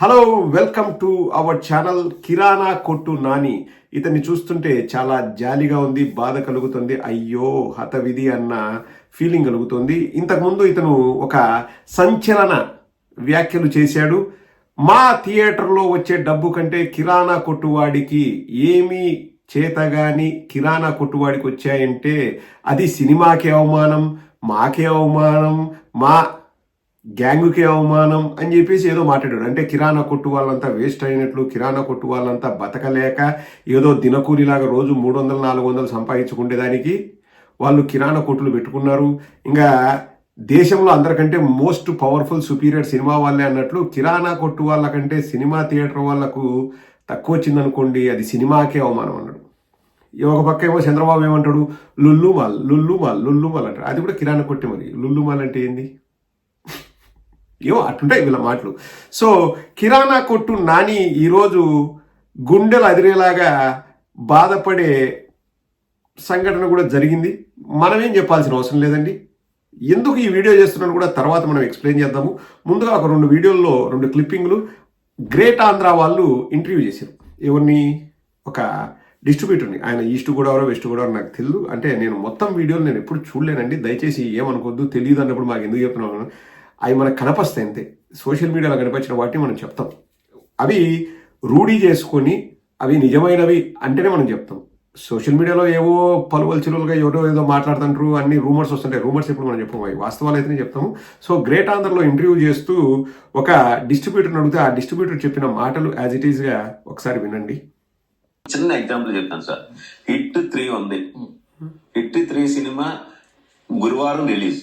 Hello welcome to our channel కిరాణా కొట్టు నాని ఇతన్ని చూస్తుంటే చాలా జాలిగా ఉంది బాధ కలుగుతుంది. అయ్యో హతవిధి అన్న ఫీలింగ్ కలుగుతుంది. ఇంతకుముందు ఇతను ఒక సంచలన వ్యాఖ్యలు చేశాడు. మా థియేటర్లో వచ్చే డబ్బు కంటే కిరాణా కొట్టువాడికి ఏమీ చేతగాని కిరాణా కొట్టువాడికి వచ్చాయంటే అది సినిమాకి అవమానం మాకే అవమానం మా గ్యాంగుకే అవమానం అని చెప్పేసి ఏదో మాట్లాడాడు. అంటే కిరాణా కొట్టు వాళ్ళంతా వేస్ట్ అయినట్లు కిరాణా కొట్టు వాళ్ళంతా బతకలేక ఏదో దినకూలిలాగా రోజు మూడు వందలు నాలుగు వందలు సంపాదించుకునేదానికి వాళ్ళు కిరాణా కొట్టులు పెట్టుకున్నారు. ఇంకా దేశంలో అందరికంటే మోస్ట్ పవర్ఫుల్ సుపీరియర్ సినిమా వాళ్ళే అన్నట్లు కిరాణా కొట్టు వాళ్ళకంటే సినిమా థియేటర్ వాళ్ళకు తక్కువ వచ్చిందనుకోండి అది సినిమాకే అవమానం అన్నాడు. ఈ ఒక పక్క ఏమో చంద్రబాబు ఏమంటాడు? Lulu mall Lulu mall Lulu mall అంటాడు. అది కూడా కిరాణా కొట్టే మరి. లుల్లు మాల్ అంటే ఏంది? ఏమో అట్లుంటాయి వీళ్ళ మాటలు. సో కిరాణా కొట్టు నాని ఈరోజు గుండెలు అదిరేలాగా బాధపడే సంఘటన కూడా జరిగింది. మనమేం చెప్పాల్సిన అవసరం లేదండి. ఎందుకు ఈ వీడియో చేస్తున్నాను కూడా తర్వాత మనం ఎక్స్ప్లెయిన్ చేద్దాము. ముందుగా ఒక రెండు వీడియోల్లో రెండు క్లిప్పింగ్లు. గ్రేట్ ఆంధ్ర వాళ్ళు ఇంటర్వ్యూ చేశారు. ఎవరిని? ఒక డిస్ట్రిబ్యూటర్ని. ఆయన ఈస్ట్ గోదావరి వెస్ట్ గోదావరి నాకు తెలియదు అంటే నేను మొత్తం వీడియోలు నేను ఎప్పుడు చూడలేనండి. దయచేసి ఏమనుకోవద్దు. తెలియదు అన్నప్పుడు మాకు ఎందుకు చెప్తున్నాను అవి మనకు కనపస్తాయి అంతే. సోషల్ మీడియాలో కనిపించిన వాటిని మనం చెప్తాం. అవి రూఢీ చేసుకొని అవి నిజమైనవి అంటేనే మనం చెప్తాం. సోషల్ మీడియాలో ఏవో పలువలు చిలువలుగా ఎవరో ఏదో మాట్లాడుతుంటారు అన్ని రూమర్స్ వస్తుంటాయి. రూమర్స్ ఇప్పుడు మనం చెప్పము అవి వాస్తవాలు అయితేనే చెప్తాము. సో గ్రేట్ ఆంధ్రలో ఇంటర్వ్యూ చేస్తూ ఒక డిస్ట్రిబ్యూటర్ని అడిగితే ఆ డిస్ట్రిబ్యూటర్ చెప్పిన మాటలు యాజ్ ఇట్ ఈస్గా ఒకసారి వినండి. చిన్న ఎగ్జాంపుల్ చెప్తాను సార్. హిట్ త్రీ ఉంది. హిట్ త్రీ సినిమా గురువారం రిలీజ్.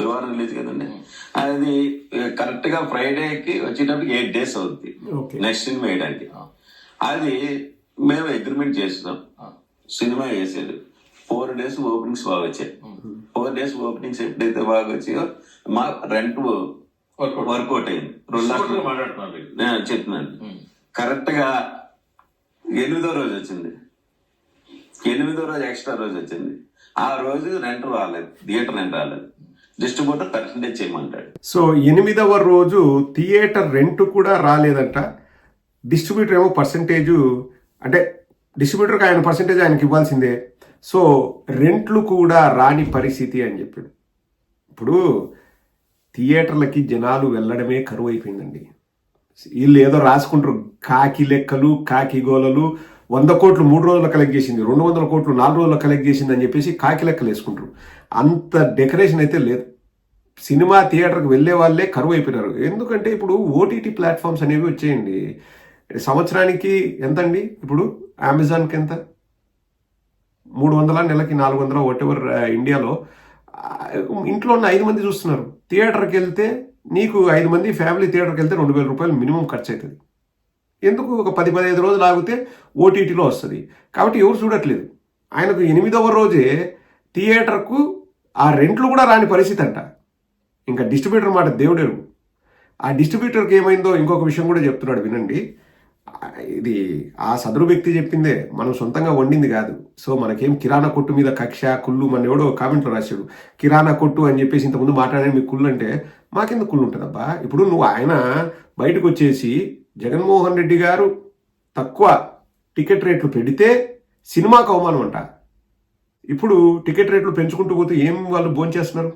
గురువారం రిలీజ్ కదండి. అది కరెక్ట్గా ఫ్రైడేకి వచ్చేటప్పటికి ఎయిట్ డేస్ అవుద్ది. నెక్స్ట్ సినిమా వేయడానికి. అది మేము అగ్రిమెంట్ చేస్తున్నాం. సినిమా వేసేది. ఫోర్ డేస్ ఓపెనింగ్స్ బాగా వచ్చాయి. ఫోర్ డేస్ ఓపెనింగ్స్ ఎప్పుడైతే బాగా వచ్చాయో మా రెంట్ వర్కౌట్ అయింది. రెండు లక్షలు. నేను చెప్తున్నాను. కరెక్ట్గా ఎనిమిదో రోజు వచ్చింది. ఎనిమిదో రోజు ఎక్స్ట్రా రోజు వచ్చింది. ఆ రోజు రెంట్ రాలేదు. థియేటర్ రెంట్ రాలేదు. డిస్ట్రిబ్యూటర్ పర్సంటేజ్ చేయమంటాడు. సో ఎనిమిదవ రోజు థియేటర్ రెంట్ కూడా రాలేదంట. డిస్ట్రిబ్యూటర్ ఏమో పర్సంటేజ్ అంటే డిస్ట్రిబ్యూటర్కి ఆయన పర్సంటేజ్ ఆయనకి ఇవ్వాల్సిందే. సో రెంట్లు కూడా రాని పరిస్థితి అని చెప్పాడు. ఇప్పుడు థియేటర్లకి జనాలు వెళ్ళడమే కరువు అయిపోయిందండి వీళ్ళు ఏదో రాసుకుంటారు కాకి లెక్కలు కాకి గోలలు వంద కోట్లు మూడు రోజులు కలెక్ట్ చేసింది రెండు వందల కోట్లు నాలుగు రోజులు కలెక్ట్ చేసింది అని చెప్పేసి కాకి లెక్కలు వేసుకుంటారు. అంత డెకరేషన్ అయితే లేదు. సినిమా థియేటర్కి వెళ్ళే వాళ్ళే కరువు అయిపోయినారు. ఎందుకంటే ఇప్పుడు ఓటీటీ ప్లాట్ఫామ్స్ అనేవి వచ్చేయండి. సంవత్సరానికి ఎంతండి? ఇప్పుడు అమెజాన్కి ఎంత? మూడు వందల నెలకి నాలుగు వందల వాట్ ఇండియాలో ఇంట్లో ఉన్న ఐదు మంది చూస్తున్నారు. థియేటర్కి వెళ్తే నీకు ఐదు మంది ఫ్యామిలీ థియేటర్కి వెళ్తే రెండు వేల రూపాయలు మినిమం ఖర్చు అవుతుంది. ఎందుకు ఒక పది పదిహేను రోజులు ఆగితే ఓటీటీలో వస్తుంది? కాబట్టి ఎవరు చూడట్లేదు. ఆయనకు ఎనిమిదవ రోజే థియేటర్కు ఆ రెంట్లు కూడా రాని పరిస్థితి అంట. ఇంకా డిస్ట్రిబ్యూటర్ మాట దేవుడెరు ఆ డిస్ట్రిబ్యూటర్కి ఏమైందో ఇంకొక విషయం కూడా చెప్తున్నాడు వినండి. ఇది ఆ సదరు వ్యక్తి చెప్పిందే మనం సొంతంగా వండింది కాదు. సో మనకేం కిరాణా కొట్టు మీద కక్ష కుళ్ళు మన ఎవడో కామెంట్లో రాశాడు. కిరాణా కొట్టు అని చెప్పేసి ఇంతకుముందు మాట్లాడే మీకు కుళ్ళు అంటే మాకెందుకు కుళ్ళు ఉంటుందబ్బా? ఇప్పుడు నువ్వు ఆయన బయటకు వచ్చేసి జగన్మోహన్ రెడ్డి గారు తక్కువ టికెట్ రేట్లు పెడితే సినిమాకు అవమానం అంట. ఇప్పుడు టికెట్ రేట్లు పెంచుకుంటూ పోతే ఏం వాళ్ళు భోంచేస్తున్నారు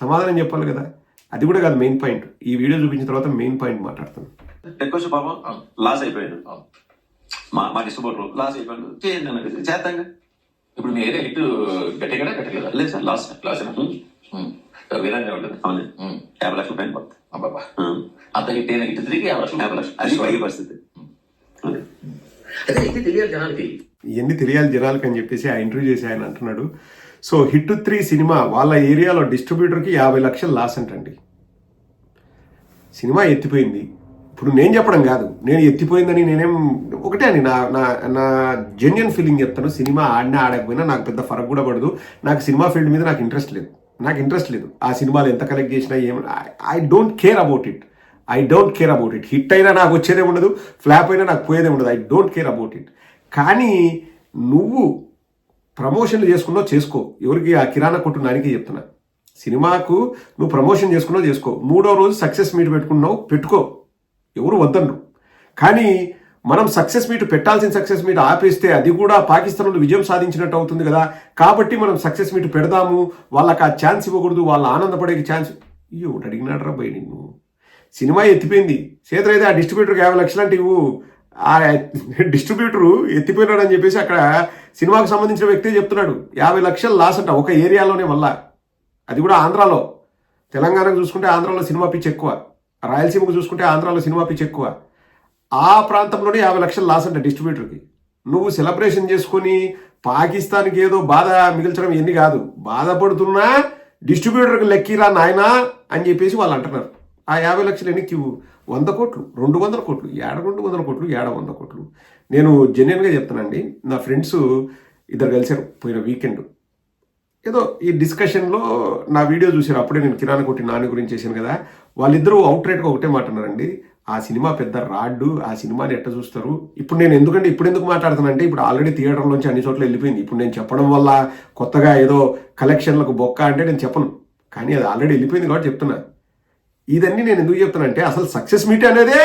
సమాధానం చెప్పాలి కదా. అది కూడా కాదు మెయిన్ పాయింట్. ఈ వీడియో చూపించిన తర్వాత మెయిన్ పాయింట్ మాట్లాడుతాను ఎక్కువ పాపం? లాస్ అయిపోయాడు. మా మా డిస్ట్రిబ్యూటర్ లాస్ అయిపోయాడు. చేయండి అన్నది ఇప్పుడు మీ ఏరియా హిట్ గట్టిగా గట్టిగా లేదు సార్ లాస్ లాస్ విధంగా ఉంటుంది అవును. యాభై లక్షల పైన పోతుంది అబ్బాబా ఉం. అంత హిట్ అయిన హిట్ తిరిగి అది పై పరిస్థితి. అది. ఇది తెలియాలి జనానికి ఇవన్నీ తెలియాలి జనాలకు అని చెప్పేసి ఆ ఇంటర్వ్యూ చేసి ఆయన అంటున్నాడు. సో హిట్ త్రీ సినిమా వాళ్ళ ఏరియాలో డిస్ట్రిబ్యూటర్కి యాభై లక్షలు లాస్ అంటండి. సినిమా ఎత్తిపోయింది. ఇప్పుడు నేను చెప్పడం కాదు. నేను ఎత్తిపోయిందని నేనేం ఒకటే అని నా నా నా జెన్యున్ ఫీలింగ్ చెప్తాను. సినిమా ఆడినా ఆడకపోయినా నాకు పెద్ద ఫరక్ కూడా పడదు. నాకు సినిమా ఫీల్డ్ మీద నాకు ఇంట్రెస్ట్ లేదు. నాకు ఇంట్రెస్ట్ లేదు. ఆ సినిమాలు ఎంత కలెక్ట్ చేసినా ఏం I don't care about it I don't care about it hit అయినా నాకు వచ్చేదే ఉండదు ఫ్లాప్ అయినా నాకు పోయేదే ఉండదు. I don't care about it కానీ నువ్వు ప్రమోషన్లు చేసుకున్నావు చేసుకో. ఎవరికి ఆ కిరాణా కొట్టు నానికి చెప్తున్నా. సినిమాకు నువ్వు ప్రమోషన్ చేసుకున్నావు చేసుకో. మూడో రోజు సక్సెస్ మీట్ పెట్టుకున్నావు పెట్టుకో. ఎవరు వద్దన్నారు కానీ మనం సక్సెస్ మీట్ పెట్టాల్సిన సక్సెస్ మీట్ ఆపేస్తే అది కూడా పాకిస్తాన్లో విజయం సాధించినట్టు అవుతుంది కదా. కాబట్టి మనం సక్సెస్ మీట్ పెడదాము. వాళ్ళకి ఆ ఛాన్స్ ఇవ్వకూడదు. వాళ్ళు ఆనందపడే ఛాన్స్ ఇయ్యో ఒకటి అడిగినాడు రా నిన్ను. సినిమా ఎత్తిపోయింది. చేతులు అయితే ఆ డిస్ట్రిబ్యూటర్కి యాభై లక్షలు అంటే ఇవ్వు. ఆ డిస్ట్రిబ్యూటరు ఎత్తిపోయినాడు అని చెప్పేసి అక్కడ సినిమాకు సంబంధించిన వ్యక్తే చెప్తున్నాడు. యాభై లక్షలు లాస్ అంట ఒక ఏరియాలోనే మళ్ళా. అది కూడా ఆంధ్రాలో. తెలంగాణకు చూసుకుంటే ఆంధ్రాలో సినిమా పిచ్ ఎక్కువ రాయలసీమకు చూసుకుంటే ఆంధ్రాలో సినిమా పిచ్ ఎక్కువ ఆ ప్రాంతంలోనే యాభై లక్షలు లాస్ అంటే డిస్ట్రిబ్యూటర్కి. నువ్వు సెలబ్రేషన్ చేసుకొని పాకిస్తాన్కి ఏదో బాధ మిగిల్చడం ఎన్ని కాదు. బాధపడుతున్నా డిస్ట్రిబ్యూటర్కి లెక్కిరా నాయనా అని చెప్పేసి వాళ్ళు అంటున్నారు. ఆ యాభై లక్షలు ఎన్ని వంద కోట్లు. రెండు వందల కోట్లు. ఏడ రెండు వందల కోట్లు? ఏడ వంద కోట్లు? నేను జెన్యున్గా చెప్తానండి నా ఫ్రెండ్స్ ఇద్దరు కలిశారు పోయిన వీకెండ్. ఏదో ఈ డిస్కషన్లో నా వీడియో చూశారు. అప్పుడే నేను కిరాణా కొట్టి నాని గురించి చేశాను కదా. వాళ్ళిద్దరూ అవుట్ రేట్గా ఒకటే మాట అన్నారండి. ఆ సినిమా పెద్ద రాడ్డు ఆ సినిమాని ఎట్ట చూస్తారు? ఇప్పుడు నేను ఎందుకంటే ఇప్పుడు ఎందుకు మాట్లాడుతానంటే ఇప్పుడు ఆల్రెడీ థియేటర్లోంచి అన్ని చోట్ల వెళ్ళిపోయింది. ఇప్పుడు నేను చెప్పడం వల్ల కొత్తగా ఏదో కలెక్షన్లకు బొక్క అంటే నేను చెప్పను. కానీ అది ఆల్రెడీ వెళ్ళిపోయింది కాబట్టి చెప్తున్నా. ఇదన్నీ నేను ఎందుకు చెప్తానంటే అసలు సక్సెస్ మీట్ అనేదే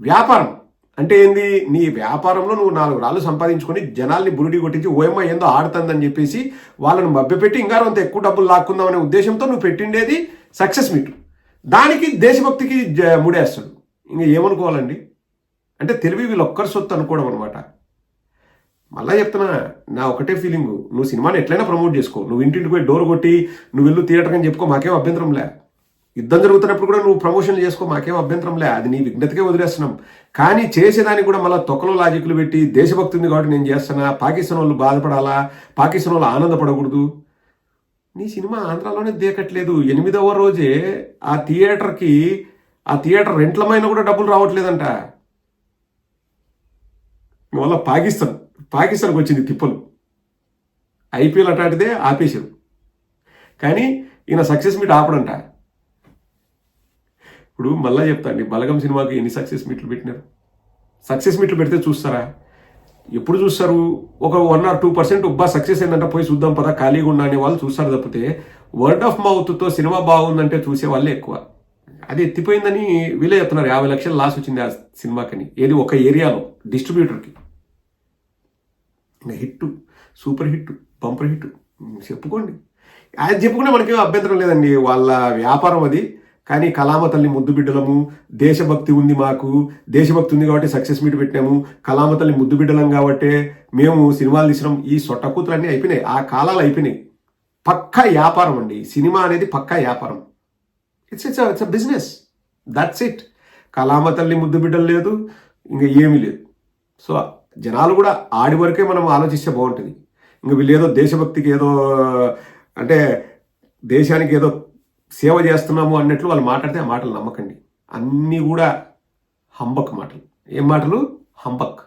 వ్యాపారం. అంటే ఏంది? నీ వ్యాపారంలో నువ్వు నాలుగు రాళ్ళు సంపాదించుకొని జనాల్ని బురుడి కొట్టించి ఓఎమ్మ ఏందో ఆడుతుందని చెప్పేసి వాళ్ళని మభ్యపెట్టి ఇంకా అంత ఎక్కువ డబ్బులు లాక్కుందాం అనే ఉద్దేశంతో నువ్వు పెట్టిండేది సక్సెస్ మీట్ దానికి దేశభక్తికి జ- ముడేస్తాడు. ఇంకా ఏమనుకోవాలండి? అంటే తెలివి వీళ్ళు ఒక్కరి సొత్తు అనుకోవడం అనమాట మళ్ళా చెప్తున్నా నా ఒకటే ఫీలింగ్. నువ్వు సినిమాని ఎట్లయినా ప్రమోట్ చేసుకో. నువ్వు ఇంటింటికి పోయి డోర్ కొట్టి నువ్వు వెళ్ళు థియేటర్ అని చెప్పుకో మాకేం అభ్యంతరం లే. యుద్ధం జరుగుతున్నప్పుడు కూడా నువ్వు ప్రమోషన్లు చేసుకో మాకేం అభ్యంతరం లే. అది నీ విజ్ఞతకే వదిలేస్తున్నాం. కానీ చేసేదానికి కూడా మళ్ళీ తొక్కలో లాజిక్లు పెట్టి దేశభక్తి ఉంది కాబట్టి నేను చేస్తున్నా. పాకిస్తాన్ వాళ్ళు బాధపడాలా? పాకిస్తాన్ వాళ్ళు ఆనందపడకూడదు. నీ సినిమా ఆంధ్రాలోనే దేకట్లేదు. ఎనిమిదవ రోజే ఆ థియేటర్కి ఆ థియేటర్ రెంట్లమైన కూడా డబ్బులు రావట్లేదంట. వల్ల పాకిస్తాన్ పాకిస్తాన్కి వచ్చింది తిప్పలు. ఐపీఎల్ అటాటిదే ఆపేశారు. కానీ ఈయన సక్సెస్ మీట్ ఆపడంట. ఇప్పుడు మళ్ళా చెప్తా అండి బలగం సినిమాకి ఎన్ని సక్సెస్ మీట్లు పెట్టినారు? సక్సెస్ మీట్లు పెడితే చూస్తారా? ఎప్పుడు చూస్తారు? ఒక వన్ ఆర్ టూ పర్సెంట్ ఉబ్బా సక్సెస్ అయిందంటే పోయి చూద్దాం పదా ఖాళీగా ఉన్నా అనే వాళ్ళు చూస్తారు తప్పితే వర్డ్ ఆఫ్ మౌత్తో సినిమా బాగుందంటే చూసే వాళ్ళే ఎక్కువ. అది ఎత్తిపోయిందని వీలే చెప్తున్నారు యాభై లక్షలు లాస్ వచ్చింది ఆ సినిమాకని. ఏది ఒక ఏరియాలో డిస్ట్రిబ్యూటర్కి ఇంకా hit super hit bumper hit చెప్పుకోండి. అది చెప్పుకుంటే మనకేం అభ్యంతరం లేదండి. వాళ్ళ వ్యాపారం అది. కానీ కలామ తల్లి ముద్దు బిడ్డలము దేశభక్తి ఉంది మాకు. దేశభక్తి ఉంది కాబట్టి సక్సెస్ మీట్ పెట్టాము కలామ తల్లి ముద్దు బిడ్డలం కాబట్టి మేము సినిమాలు తీసినాం. ఈ సొట్టకూతులన్నీ అయిపోయినాయి. ఆ కాలాలు అయిపోయినాయి. పక్కా వ్యాపారం అండి. సినిమా అనేది పక్కా వ్యాపారం. It's it's it's a business that's it కలామ తల్లి ముద్దు బిడ్డలు లేదు. ఇంకా ఏమీ లేదు. సో జనాలు కూడా ఆడి వరకే మనం ఆలోచిస్తే బాగుంటుంది. ఇంకా వీళ్ళు ఏదో దేశభక్తికి ఏదో అంటే దేశానికి ఏదో సేవ చేస్తున్నాము అన్నట్లు వాళ్ళు మాట్లాడితే ఆ మాటలు నమ్మకండి. అన్నీ కూడా హంబక్ మాటలు. ఏం మాటలు? హంబక్.